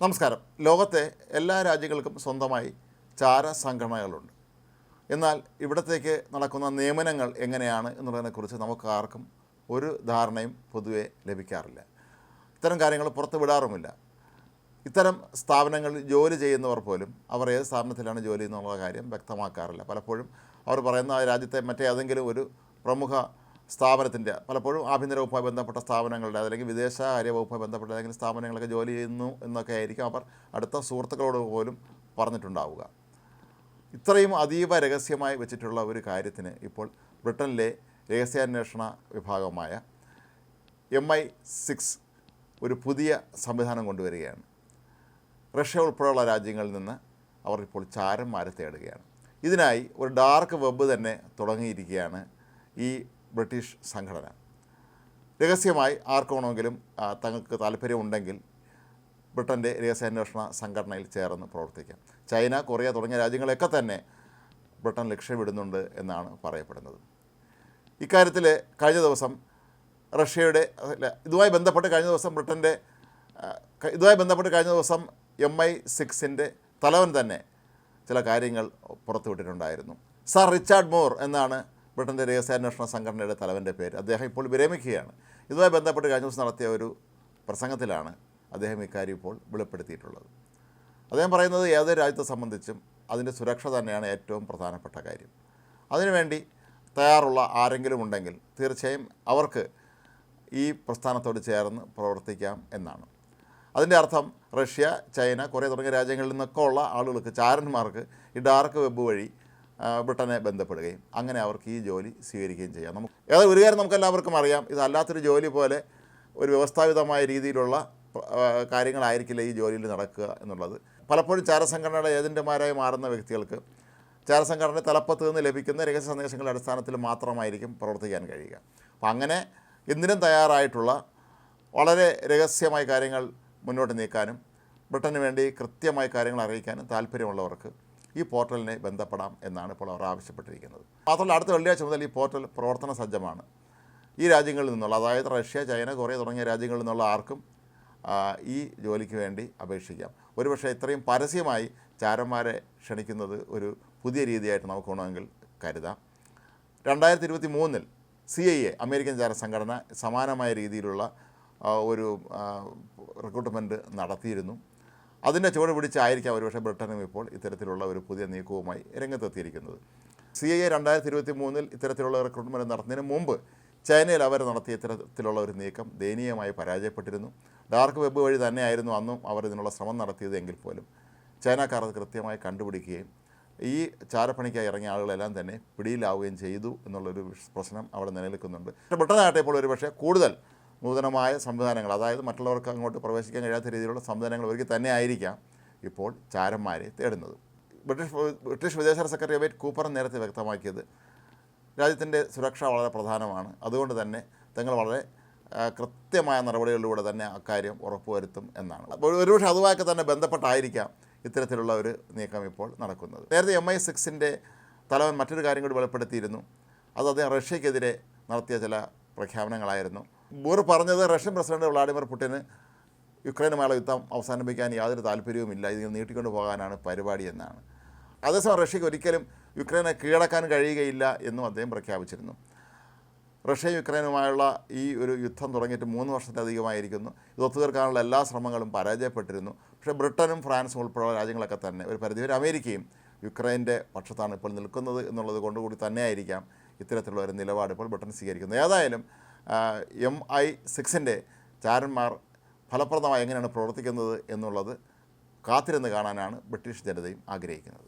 നമസ്കാരം. ലോകത്തെ എല്ലാ രാജ്യങ്ങൾക്കും സ്വന്തമായി ചാര സംഘടനകളുണ്ട്. എന്നാൽ ഇവിടത്തേക്ക് നടക്കുന്ന നിയമനങ്ങൾ എങ്ങനെയാണ് എന്നുള്ളതിനെക്കുറിച്ച് നമുക്ക് ആർക്കും ഒരു ധാരണയും പൊതുവെ ലഭിക്കാറില്ല. ഇത്തരം കാര്യങ്ങൾ പുറത്ത് വിടാറുമില്ല. ഇത്തരം സ്ഥാപനങ്ങളിൽ ജോലി ചെയ്യുന്നവർ പോലും അവർ ഏത് സ്ഥാപനത്തിലാണ് ജോലി എന്നുള്ള കാര്യം വ്യക്തമാക്കാറില്ല. പലപ്പോഴും അവർ പറയുന്ന രാജ്യത്തെ മറ്റേതെങ്കിലും ഒരു പ്രമുഖ സ്ഥാപനത്തിന്റെ പലപ്പോഴും ആഭ്യന്തര വകുപ്പുമായി ബന്ധപ്പെട്ട സ്ഥാപനങ്ങളുടെ അല്ലെങ്കിൽ വിദേശകാര്യ വകുപ്പുമായി ബന്ധപ്പെട്ട ഏതെങ്കിലും സ്ഥാപനങ്ങളൊക്കെ ജോലി ചെയ്യുന്നു എന്നൊക്കെ ആയിരിക്കും അവർ അടുത്ത സുഹൃത്തുക്കളോട് പോലും പറഞ്ഞിട്ടുണ്ടാവുക. ഇത്രയും അതീവ രഹസ്യമായി വെച്ചിട്ടുള്ള ഒരു കാര്യത്തിന് ഇപ്പോൾ ബ്രിട്ടനിലെ രഹസ്യാന്വേഷണ വിഭാഗമായ എം ഐ സിക്സ് ഒരു പുതിയ സംവിധാനം കൊണ്ടുവരികയാണ്. റഷ്യ ഉൾപ്പെടെയുള്ള രാജ്യങ്ങളിൽ നിന്ന് അവർ ഇപ്പോൾ ചാരന്മാരെ തേടുകയാണ്. ഇതിനായി ഒരു ഡാർക്ക് വെബ് തന്നെ തുടങ്ങിയിരിക്കുകയാണ് ഈ ബ്രിട്ടീഷ് സംഘടന. രഹസ്യമായി ആർക്കാണെങ്കിലും തങ്ങൾക്ക് താല്പര്യമുണ്ടെങ്കിൽ ബ്രിട്ടന്റെ രഹസ്യാന്വേഷണ സംഘടനയിൽ ചേർന്ന് പ്രവർത്തിക്കാം. ചൈന കൊറിയ തുടങ്ങിയ രാജ്യങ്ങളെയൊക്കെ തന്നെ ബ്രിട്ടൻ ലക്ഷ്യമിടുന്നുണ്ട് എന്നാണ് പറയപ്പെടുന്നത്. ഇക്കാര്യത്തിൽ കഴിഞ്ഞ ദിവസം റഷ്യയുടെ ഇതുമായി ബന്ധപ്പെട്ട് കഴിഞ്ഞ ദിവസം ബ്രിട്ടന്റെ ഇതുമായി ബന്ധപ്പെട്ട് കഴിഞ്ഞ ദിവസം എം ഐ സിക്സിന്റെ തലവൻ തന്നെ ചില കാര്യങ്ങൾ പുറത്തുവിട്ടിട്ടുണ്ടായിരുന്നു. സർ റിച്ചാർഡ് മോർ എന്നാണ് ബ്രിട്ടന്റെ രഹസ്യാന്വേഷണ സംഘടനയുടെ തലവന്റെ പേര്. അദ്ദേഹം ഇപ്പോൾ വിരമിക്കുകയാണ്. ഇതുമായി ബന്ധപ്പെട്ട് കഴിഞ്ഞ ദിവസം നടത്തിയ ഒരു പ്രസംഗത്തിലാണ് അദ്ദേഹം ഇക്കാര്യം ഇപ്പോൾ വെളിപ്പെടുത്തിയിട്ടുള്ളത്. അദ്ദേഹം പറയുന്നത് ഏതൊരു രാജ്യത്തെ സംബന്ധിച്ചും അതിന്റെ സുരക്ഷ തന്നെയാണ് ഏറ്റവും പ്രധാനപ്പെട്ട കാര്യം. അതിനുവേണ്ടി തയ്യാറുള്ള ആരെങ്കിലും ഉണ്ടെങ്കിൽ തീർച്ചയായും അവർക്ക് ഈ പ്രസ്ഥാനത്തോട് ചേർന്ന് പ്രവർത്തിക്കാം എന്നാണ്. അതിന്റെ അർത്ഥം റഷ്യ ചൈന കൊറിയ തുടങ്ങിയ രാജ്യങ്ങളിൽ നിന്നൊക്കെ ഉള്ള ആളുകൾക്ക് ചാരന്മാർക്ക് ഈ ഡാർക്ക് വെബ് വഴി ബ്രിട്ടനെ ബന്ധപ്പെടുകയും അങ്ങനെ അവർക്ക് ഈ ജോലി സ്വീകരിക്കുകയും ചെയ്യാം. നമുക്ക് ഏതായാലും ഒരു കാര്യം നമുക്കെല്ലാവർക്കും അറിയാം. ഇതല്ലാത്തൊരു ജോലി പോലെ ഒരു വ്യവസ്ഥാപിതമായ രീതിയിലുള്ള കാര്യങ്ങളായിരിക്കില്ല ഈ ജോലിയിൽ നടക്കുക എന്നുള്ളത്. പലപ്പോഴും ചാരസംഘടനയുടെ ഏജന്റുമാരായി മാറുന്ന വ്യക്തികൾക്ക് ചാരസംഘടന തലപ്പത്ത് നിന്ന് ലഭിക്കുന്ന രഹസ്യ സന്ദേശങ്ങളുടെ അടിസ്ഥാനത്തിൽ മാത്രമായിരിക്കും പ്രവർത്തിക്കാൻ കഴിയുക. അപ്പോൾ അങ്ങനെ എന്തിനും തയ്യാറായിട്ടുള്ള വളരെ രഹസ്യമായ കാര്യങ്ങൾ മുന്നോട്ട് നീക്കാനും ബ്രിട്ടന് വേണ്ടി കൃത്യമായ കാര്യങ്ങൾ അറിയിക്കാനും താല്പര്യമുള്ളവർക്ക് ഈ പോർട്ടലിനെ ബന്ധപ്പെടാം എന്നാണ് ഇപ്പോൾ അവർ ആവശ്യപ്പെട്ടിരിക്കുന്നത്. മാത്രമല്ല അടുത്ത വെള്ളിയാഴ്ച മുതൽ ഈ പോർട്ടൽ പ്രവർത്തന സജ്ജമാണ്. ഈ രാജ്യങ്ങളിൽ നിന്നുള്ള അതായത് റഷ്യ ചൈന കൊറിയ തുടങ്ങിയ രാജ്യങ്ങളിൽ നിന്നുള്ള ആർക്കും ഈ ജോലിക്ക് വേണ്ടി അപേക്ഷിക്കാം. ഒരുപക്ഷെ ഇത്രയും പരസ്യമായി ചാരന്മാരെ ക്ഷണിക്കുന്നത് ഒരു പുതിയ രീതിയായിട്ട് നമുക്ക് വേണമെങ്കിൽ കരുതാം. രണ്ടായിരത്തി ഇരുപത്തി മൂന്നിൽ സി ഐ എ അമേരിക്കൻ ചാര സംഘടന സമാനമായ രീതിയിലുള്ള ഒരു റിക്രൂട്ട്മെന്റ് നടത്തിയിരുന്നു. അതിന്റെ ചുവട് പിടിച്ചായിരിക്കാം ഒരുപക്ഷെ ബ്രിട്ടനും ഇപ്പോൾ ഇത്തരത്തിലുള്ള ഒരു പുതിയ നീക്കവുമായി രംഗത്തെത്തിയിരിക്കുന്നത്. സി ഐ എ രണ്ടായിരത്തി ഇരുപത്തി മൂന്നിൽ ഇത്തരത്തിലുള്ള റിക്രൂട്ട്മെന്റ് നടത്തുന്നതിന് മുമ്പ് ചൈനയിൽ അവർ നടത്തിയ ഇത്തരത്തിലുള്ള ഒരു നീക്കം ദയനീയമായി പരാജയപ്പെട്ടിരുന്നു. ഡാർക്ക് വെബ് വഴി തന്നെയായിരുന്നു അന്നും അവർ ഇതിനുള്ള ശ്രമം നടത്തിയത് എങ്കിൽ പോലും. ചൈനക്കാർ അത് കൃത്യമായി കണ്ടുപിടിക്കുകയും ഈ ചാരപ്പണിക്കായി ഇറങ്ങിയ ആളുകളെല്ലാം തന്നെ പിടിയിലാവുകയും ചെയ്തു എന്നുള്ളൊരു പ്രശ്നം അവിടെ നിലനിൽക്കുന്നുണ്ട്. ബ്രിട്ടനാകട്ടെ ഇപ്പോൾ ഒരുപക്ഷെ കൂടുതൽ നൂതനമായ സംവിധാനങ്ങൾ അതായത് മറ്റുള്ളവർക്ക് അങ്ങോട്ട് പ്രവേശിക്കാൻ കഴിയാത്ത രീതിയിലുള്ള സംവിധാനങ്ങൾ ഒരുക്കി തന്നെ ആയിരിക്കാം ഇപ്പോൾ ചാരന്മാരെ തേടുന്നത്. ബ്രിട്ടീഷ് ബ്രിട്ടീഷ് വിദേശകാര്യ സെക്രട്ടറി അബേറ്റ് കൂപ്പർ നേരത്തെ വ്യക്തമാക്കിയത് രാജ്യത്തിന്റെ സുരക്ഷ വളരെ പ്രധാനമാണ്. അതുകൊണ്ട് തന്നെ തങ്ങൾ വളരെ കൃത്യമായ നടപടികളിലൂടെ തന്നെ അക്കാര്യം ഉറപ്പുവരുത്തും എന്നാണ്. ഒരുപക്ഷെ അതുമായൊക്കെ തന്നെ ബന്ധപ്പെട്ടായിരിക്കാം ഇത്തരത്തിലുള്ള ഒരു നീക്കം ഇപ്പോൾ നടക്കുന്നത്. നേരത്തെ എം ഐ സിക്സിന്റെ തലവൻ മറ്റൊരു കാര്യം കൂടി വെളിപ്പെടുത്തിയിരുന്നു. അത് അദ്ദേഹം റഷ്യക്കെതിരെ നടത്തിയ ചില പ്രഖ്യാപനങ്ങളായിരുന്നു. ബൂർ പറഞ്ഞത് റഷ്യൻ പ്രസിഡന്റ് വ്ളാഡിമിർ പുടിന് യുക്രൈനുമായുള്ള യുദ്ധം അവസാനിപ്പിക്കാൻ യാതൊരു താല്പര്യവുമില്ല. ഇതിനെ നീട്ടിക്കൊണ്ട് പോകാനാണ് പരിപാടി എന്നാണ്. അതേസമയം റഷ്യക്ക് ഒരിക്കലും യുക്രൈനെ കീഴടക്കാൻ കഴിയുകയില്ല എന്നും അദ്ദേഹം പ്രഖ്യാപിച്ചിരുന്നു. റഷ്യ യുക്രൈനുമായുള്ള ഈ ഒരു യുദ്ധം തുടങ്ങിയിട്ട് മൂന്ന് വർഷത്തിലധികമായിരിക്കുന്നു. ഇത് ഒത്തുതീർക്കാനുള്ള എല്ലാ ശ്രമങ്ങളും പരാജയപ്പെട്ടിരുന്നു. പക്ഷേ ബ്രിട്ടനും ഫ്രാൻസും ഉൾപ്പെടെയുള്ള രാജ്യങ്ങളൊക്കെ തന്നെ ഒരു പരിധിവരെ അമേരിക്കയും യുക്രൈന്റെ പക്ഷത്താണ് ഇപ്പോൾ നിൽക്കുന്നത് എന്നുള്ളത് കൊണ്ടുകൂടി തന്നെയായിരിക്കാം ഇത്തരത്തിലുള്ള ഒരു നിലപാട് ഇപ്പോൾ ബ്രിട്ടൻ സ്വീകരിക്കുന്നത്. ഏതായാലും എം ഐ സിക്സിന്റെ ചാരന്മാർ ഫലപ്രദമായി എങ്ങനെയാണ് പ്രവർത്തിക്കുന്നത് എന്നുള്ളത് കാത്തിരുന്ന് കാണാനാണ് ബ്രിട്ടീഷ് ജനതയും ആഗ്രഹിക്കുന്നത്.